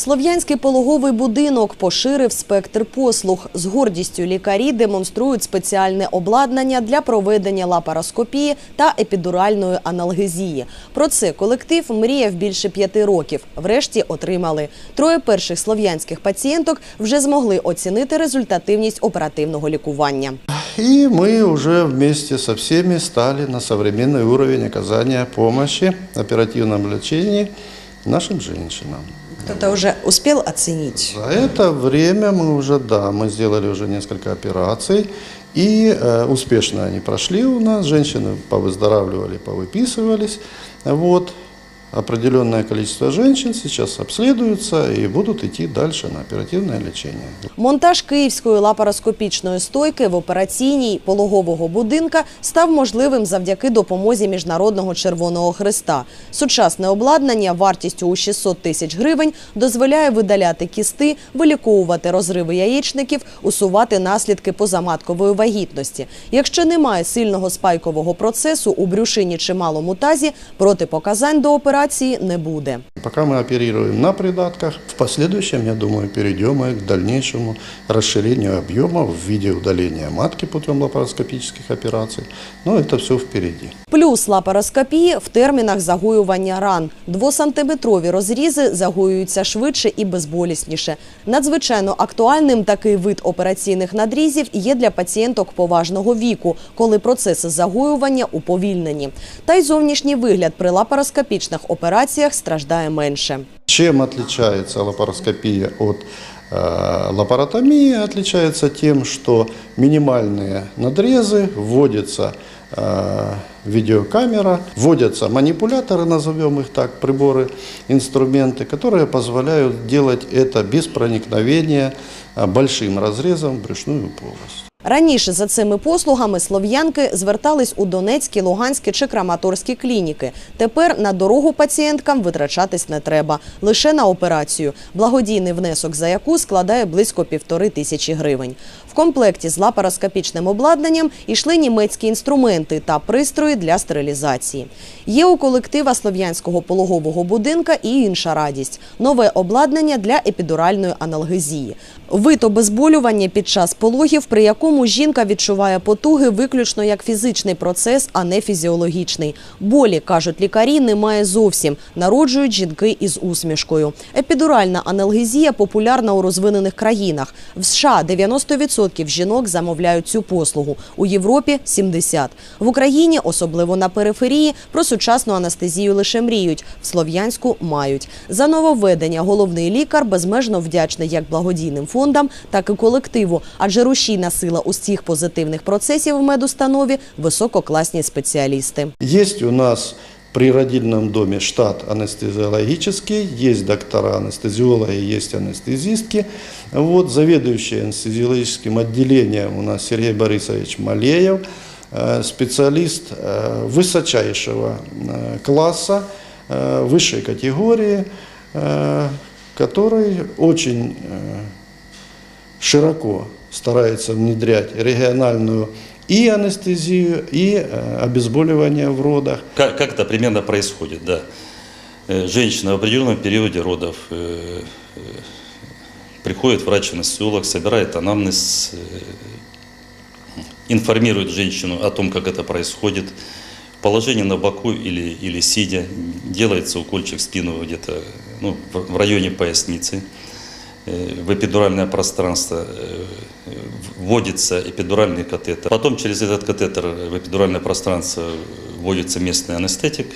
Слов'янський пологовий будинок поширив спектр послуг. З гордістю лікарі демонструють спеціальне обладнання для проведення лапароскопії та епідуральної аналгезії. Про це колектив мріяв більше п'яти років. Врешті отримали. Троє перших слов'янських пацієнток вже змогли оцінити результативність оперативного лікування. И мы уже вместе со всеми стали на современный уровень оказания помощи, оперативном лечении нашим женщинам. Кто-то вже успів оцінити? За это время мы уже, да, мы сделали уже несколько операций, и э, успешно они прошли у нас, женщины повыздоравливали, повыписывались, вот. Определенное количество женщин сейчас обследуются и будут идти дальше на оперативное лечение. Монтаж київської лапароскопічної стойки в операційній пологового будинка став можливим завдяки допомозі Міжнародного Червоного Христа. Сучасне обладнання вартістю у 600 тисяч гривень дозволяє видаляти кісти, виліковувати розриви яєчників, усувати наслідки позаматкової вагітності. Якщо немає сильного спайкового процесу у брюшині чи малому тазі, протипоказань до операції не буде. Пока мы оперируем на придатках, в последующем, я думаю, перейдем и к дальнейшему расширению объема в виде удаления матки путем лапароскопических операций. Но это все впереди. Плюс лапароскопії в термінах загоювання ран. Двосантиметрові розрізи загоюються швидше і безболісніше. Надзвичайно актуальним такий вид операційних надрізів є для пацієнток поважного віку, коли процеси загоювання уповільнені. Та й зовнішній вигляд при лапароскопічних операціях страждає менше. Чем отличается лапароскопия от э, лапаротомии? Отличается тем, что минимальные надрезы вводится э, видеокамера, вводятся манипуляторы, назовем их так, приборы, инструменты, которые позволяют делать это без проникновения э, большим разрезом в брюшную полость. Раніше за цими послугами слов'янки звертались у Донецькі, Луганські чи Краматорські клініки. Тепер на дорогу пацієнткам витрачатись не треба, лише на операцію, благодійний внесок за яку складає близько півтори тисячі гривень. В комплекті з лапароскопічним обладнанням йшли німецькі інструменти та пристрої для стерилізації. Є у колектива слов'янського пологового будинка і інша радість – нове обладнання для епідуральної аналгезії. Вид обезболювання під час пологів, при якому жінка відчуває потуги виключно як фізичний процес, а не фізіологічний. Болі, кажуть лікарі, немає зовсім. Народжують жінки із усмішкою. Епідуральна аналгезія популярна у розвинених країнах. В США 90% жінок замовляють цю послугу, у Європі – 70%. В Україні, особливо на периферії, про сучасну анестезію лише мріють, в Слов'янську – мають. За нововведення головний лікар безмежно вдячний як благодійним фондам, так і колективу, адже рушійна сила усіх позитивних процесів в медустанові – висококласні спеціалісти. Есть у нас при родильном доме штат анестезиологический, есть доктора анестезиологи, есть анестезистки. Вот, заведующий анестезиологическим отделением у нас Сергей Борисович Малеев, э, специалист э, высочайшего э, класса, э, высшей категории, э, который очень э, широко старается внедрять региональную и анестезию, и э, обезболивание в родах. Как, как это примерно происходит, да. Э, Женщина в определенном периоде родов э, э, приходит врач-анестезиолог, собирает анамнез, э, информирует женщину о том, как это происходит. Положение на боку или, или сидя, делается укольчик в спину где-то ну, в в районе поясницы. Э, В эпидуральное пространство э, вводится эпидуральный катетер. Потом через этот катетер в эпидуральное пространство вводится местный анестетик.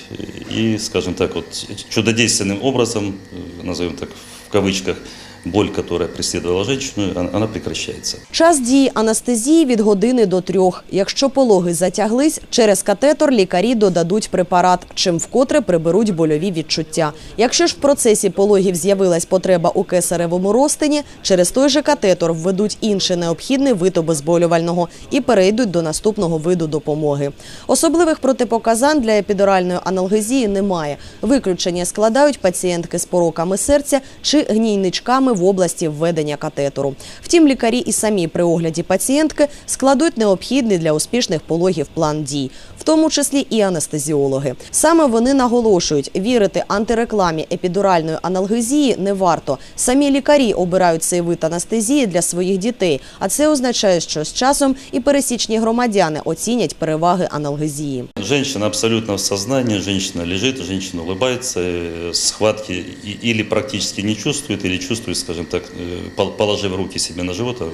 И, скажем так, вот чудодейственным образом, э, назовем так в кавычках, боль, которая преследовала женщину, она- она прекращается. Час дії анестезії від години до трьох. Якщо пологи затяглись, через катетор лікарі додадуть препарат, чим вкотре приберуть больові відчуття. Якщо ж в процесі пологів з'явилась потреба у кесаревому розтині, через той же катетор введуть інший необхідний вид обезболювального і перейдуть до наступного виду допомоги. Особливих протипоказань для епідуральної аналгезії немає. Виключення складають пацієнтки з пороками серця чи гнійничками в області введення катетеру. Втім, лікарі і самі при огляді пацієнтки складуть необхідний для успішних пологів план дій, в тому числі і анестезіологи. Саме вони наголошують, вірити антирекламі епідуральної аналгезії не варто. Самі лікарі обирають цей вид анестезії для своїх дітей, а це означає, що з часом і пересічні громадяни оцінять переваги аналгезії. Женщина абсолютно в сознании, женщина лежит, женщина улыбается, э, схватки или практически не чувствует, или чувствует, скажем так, э, положив руки себе на живот, а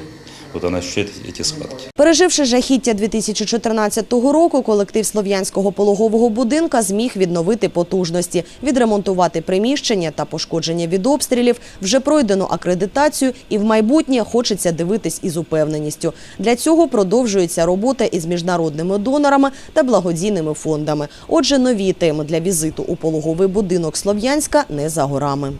вот она ощущает эти схватки. Переживши жахіття 2014 року, колектив слов'янського пологового будинка зміг відновити потужності, відремонтувати приміщення та пошкодження від обстрілів, вже пройдено акредитацію і в майбутнє хочеться дивитись із упевненістю. Для цього продовжується робота із міжнародними донорами та благодійними фондами. Отже, нові теми для візиту у пологовий будинок Слов'янська не за горами.